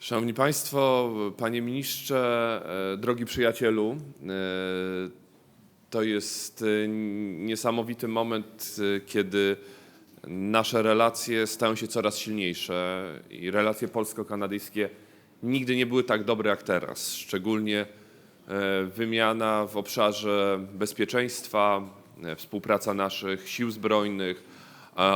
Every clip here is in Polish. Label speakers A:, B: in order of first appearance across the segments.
A: Szanowni Państwo, Panie Ministrze, e, drogi przyjacielu, e, to jest e, niesamowity moment, kiedy nasze relacje stają się coraz silniejsze i relacje polsko-kanadyjskie nigdy nie były tak dobre jak teraz. Szczególnie wymiana w obszarze bezpieczeństwa, współpraca naszych sił zbrojnych,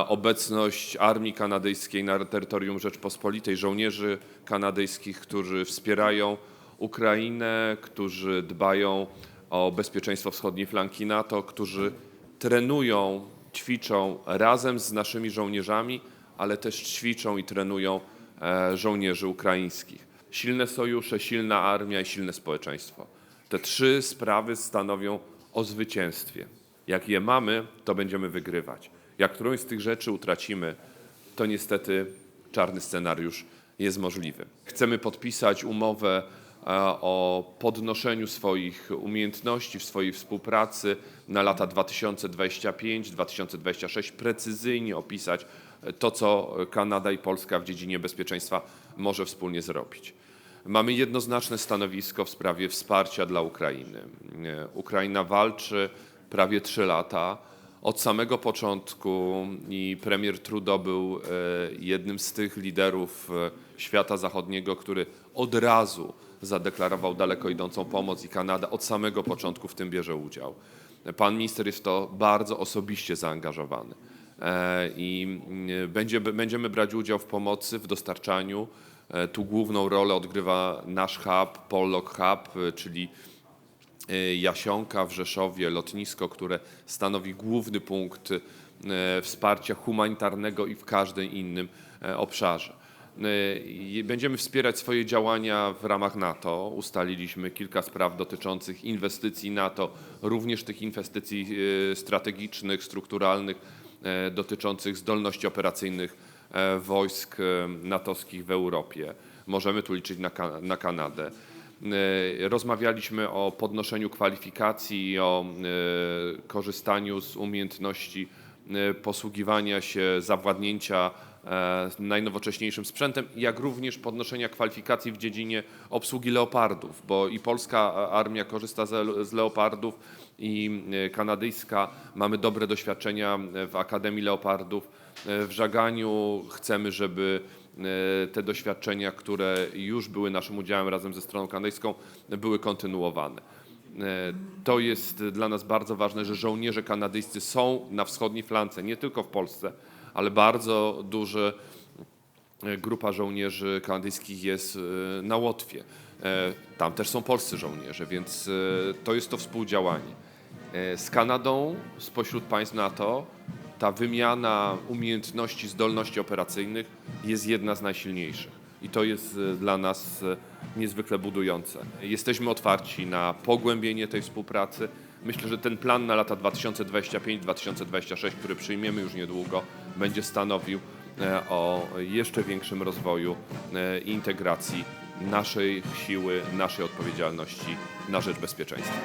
A: obecność armii kanadyjskiej na terytorium Rzeczpospolitej, żołnierzy kanadyjskich, którzy wspierają Ukrainę, którzy dbają o bezpieczeństwo wschodniej flanki NATO, którzy trenują, ćwiczą razem z naszymi żołnierzami, ale też ćwiczą i trenują e, żołnierzy ukraińskich. Silne sojusze, silna armia i silne społeczeństwo. Te trzy sprawy stanowią o zwycięstwie. Jak je mamy, to będziemy wygrywać. Jak którąś z tych rzeczy utracimy, to niestety czarny scenariusz jest możliwy. Chcemy podpisać umowę e, o podnoszeniu swoich umiejętności w swojej współpracy na lata 2025-2026, precyzyjnie opisać to, co Kanada i Polska w dziedzinie bezpieczeństwa może wspólnie zrobić. Mamy jednoznaczne stanowisko w sprawie wsparcia dla Ukrainy. E, Ukraina walczy prawie trzy lata. Od samego początku i premier Trudeau był e, jednym z tych liderów e, świata zachodniego, który od razu zadeklarował daleko idącą pomoc i Kanada od samego początku w tym bierze udział. Pan minister jest w to bardzo osobiście zaangażowany E, i będzie, będziemy brać udział w pomocy, w dostarczaniu. Tu główną rolę odgrywa nasz hub, Pollock Hub, czyli Jasionka w Rzeszowie, lotnisko, które stanowi główny punkt e, wsparcia humanitarnego i w każdym innym e, obszarze. I Będziemy wspierać swoje działania w ramach NATO. Ustaliliśmy kilka spraw dotyczących inwestycji NATO, również tych inwestycji strategicznych, strukturalnych e, dotyczących zdolności operacyjnych e, wojsk natowskich w Europie. Możemy tu liczyć na, na Kanadę. E, Rozmawialiśmy o podnoszeniu kwalifikacji o e, korzystaniu z umiejętności e, posługiwania się, zawładnięcia najnowocześniejszym sprzętem, jak również podnoszenia kwalifikacji w dziedzinie obsługi leopardów, bo i polska armia korzysta z, leopardów i e, kanadyjska. Mamy dobre doświadczenia w Akademii Leopardów. E, W Żaganiu chcemy, żeby e, te doświadczenia, które już były naszym udziałem razem ze stroną kanadyjską, były kontynuowane. E, To jest dla nas bardzo ważne, że żołnierze kanadyjscy są na wschodniej flance, nie tylko w Polsce, ale bardzo duże e, grupa żołnierzy kanadyjskich jest e, na Łotwie. Tam też są polscy żołnierze, więc to jest to współdziałanie. Z Kanadą, spośród państw NATO, ta wymiana umiejętności, zdolności operacyjnych jest jedna z najsilniejszych. I to jest e, dla nas e, niezwykle budujące. Jesteśmy otwarci na pogłębienie tej współpracy. Myślę, że ten plan na lata 2025-2026, który przyjmiemy już niedługo, będzie stanowił e, o jeszcze większym rozwoju i integracji naszej siły, naszej odpowiedzialności na rzecz bezpieczeństwa.